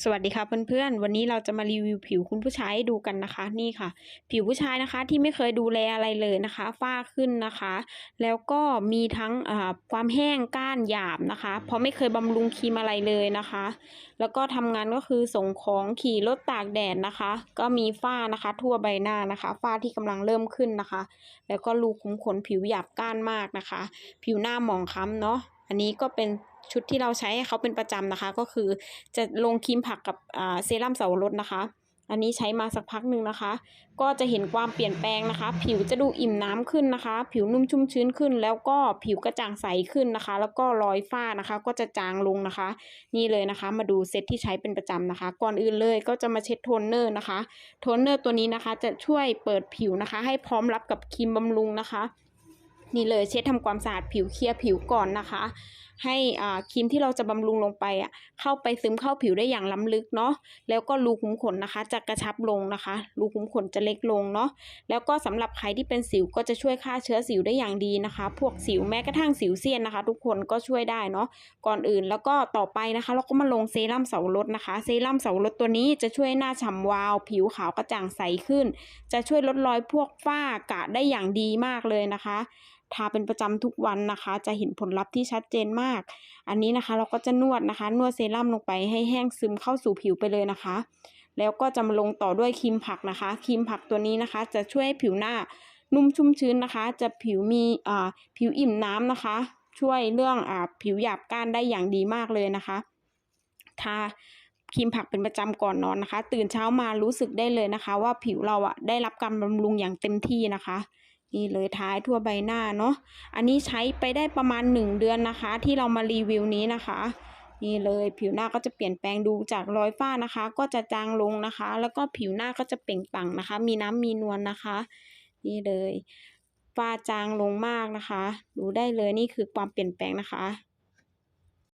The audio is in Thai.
สวัสดีค่ะเพื่อนๆ วันนี้เราจะมารีวิวผิวคุณผู้ชายให้ดูกันนะคะ นี่ค่ะ ผิวผู้ชายนะคะที่ไม่เคยดูแลอะไรเลยนะคะ ฝ้าขึ้นนะคะ แล้วก็มีทั้งอ่าความแห้งก้านหยาบนะคะ เพราะไม่เคยบำรุงครีมอะไรเลยนะคะ แล้วก็ทำงานก็คือส่งของขี่รถตากแดดนะคะ ก็มีฝ้านะคะ ทั่วใบหน้านะคะ ฝ้าที่กำลังเริ่มขึ้นนะคะ แล้วก็รูขุมขนผิวหยาบก้านมากนะคะ ผิวหน้าหมองคล้ำเนาะ อันนี้ก็เป็นชุดที่เราใช้ให้เขาเป็นประจำนะคะ ก็คือจะลงครีมผักกับเซรั่มเสาวรสนะคะ อันนี้ใช้มาสักพักหนึ่งนะคะ ก็จะเห็นความเปลี่ยนแปลงนะคะ ผิวจะดูอิ่มน้ำขึ้นนะคะ ผิวนุ่มชุ่มชื้นขึ้น แล้วก็ผิวกระจ่างใสขึ้นนะคะ แล้วก็รอยฝ้านะคะ ก็จะจางลงนะคะ นี่เลยนะคะ มาดูเซตที่ใช้เป็นประจำนะคะ ก่อนอื่นเลยก็จะมาเช็ดโทนเนอร์นะคะ โทนเนอร์ตัวนี้นะคะจะช่วยเปิดผิวนะคะ ให้พร้อมรับกับครีมบำรุงนะคะ นี่เลยเช็ดทำความสะอาดผิวเคลียร์ผิวก่อนนะคะ ให้อ่าครีมที่เราจะบำรุงลงไปอะเข้าไปซึมเข้าผิวได้อย่างล้ำลึกเนาะแล้วก็รูขุมขนนะคะ จะกระชับลงนะคะรูขุมขนจะเล็กลงเนาะแล้วก็สำหรับใครที่เป็นสิวก็จะช่วยฆ่าเชื้อสิวได้อย่างดีนะคะ พวกสิวแม้กระทั่งสิวเซียนนะคะ ทุกคนก็ช่วยได้เนาะก่อนอื่นแล้วก็ต่อไปนะคะ เราก็มาลงเซรั่มเสาวรสนะคะเซรั่มเสาวรสตัวนี้จะช่วยหน้าฉ่ำวาว ผิวขาวกระจ่างใสขึ้น จะช่วยลดรอยพวกฝ้ากระได้อย่างดีมากเลยนะคะ ทาเป็นประจำทุกวันนะคะ จะเห็นผลลัพธ์ที่ชัดเจนมาก อันนี้นะคะเราก็จะนวดนะคะ นวดเซรั่มลงไปให้แห้งซึมเข้าสู่ผิวไปเลยนะคะ แล้วก็จะมาลงต่อด้วยครีมผักนะคะครีมผักตัวนี้นะคะ จะช่วยให้ผิวหน้านุ่มชุ่มชื้นนะคะ จะผิวมีอ่าผิวอิ่มน้ำนะคะ ช่วยเรื่องอ่าผิวหยาบก้านได้อย่างดีมากเลยนะคะทาครีมผักเป็นประจำก่อนนอนนะคะ ตื่นเช้ามารู้สึกได้เลยนะคะ ว่าผิวเราอะได้รับการบำรุงอย่างเต็มที่นะคะ นี่เลยท้ายทั่วใบหน้าเนาะ อันนี้ใช้ไปได้ประมาณ 1 เดือนนะคะ ที่เรามารีวิวนี้นะคะ นี่เลยผิวหน้าก็จะเปลี่ยนแปลงดูจากรอยฝ้านะคะ ก็จะจางลงนะคะ แล้วก็ผิวหน้าก็จะเปล่งปลั่งนะคะ มีน้ำมีนวลนะคะ นี่เลยฝ้าจางลงมากนะคะ ดูได้เลยนี่คือความเปลี่ยนแปลงนะคะ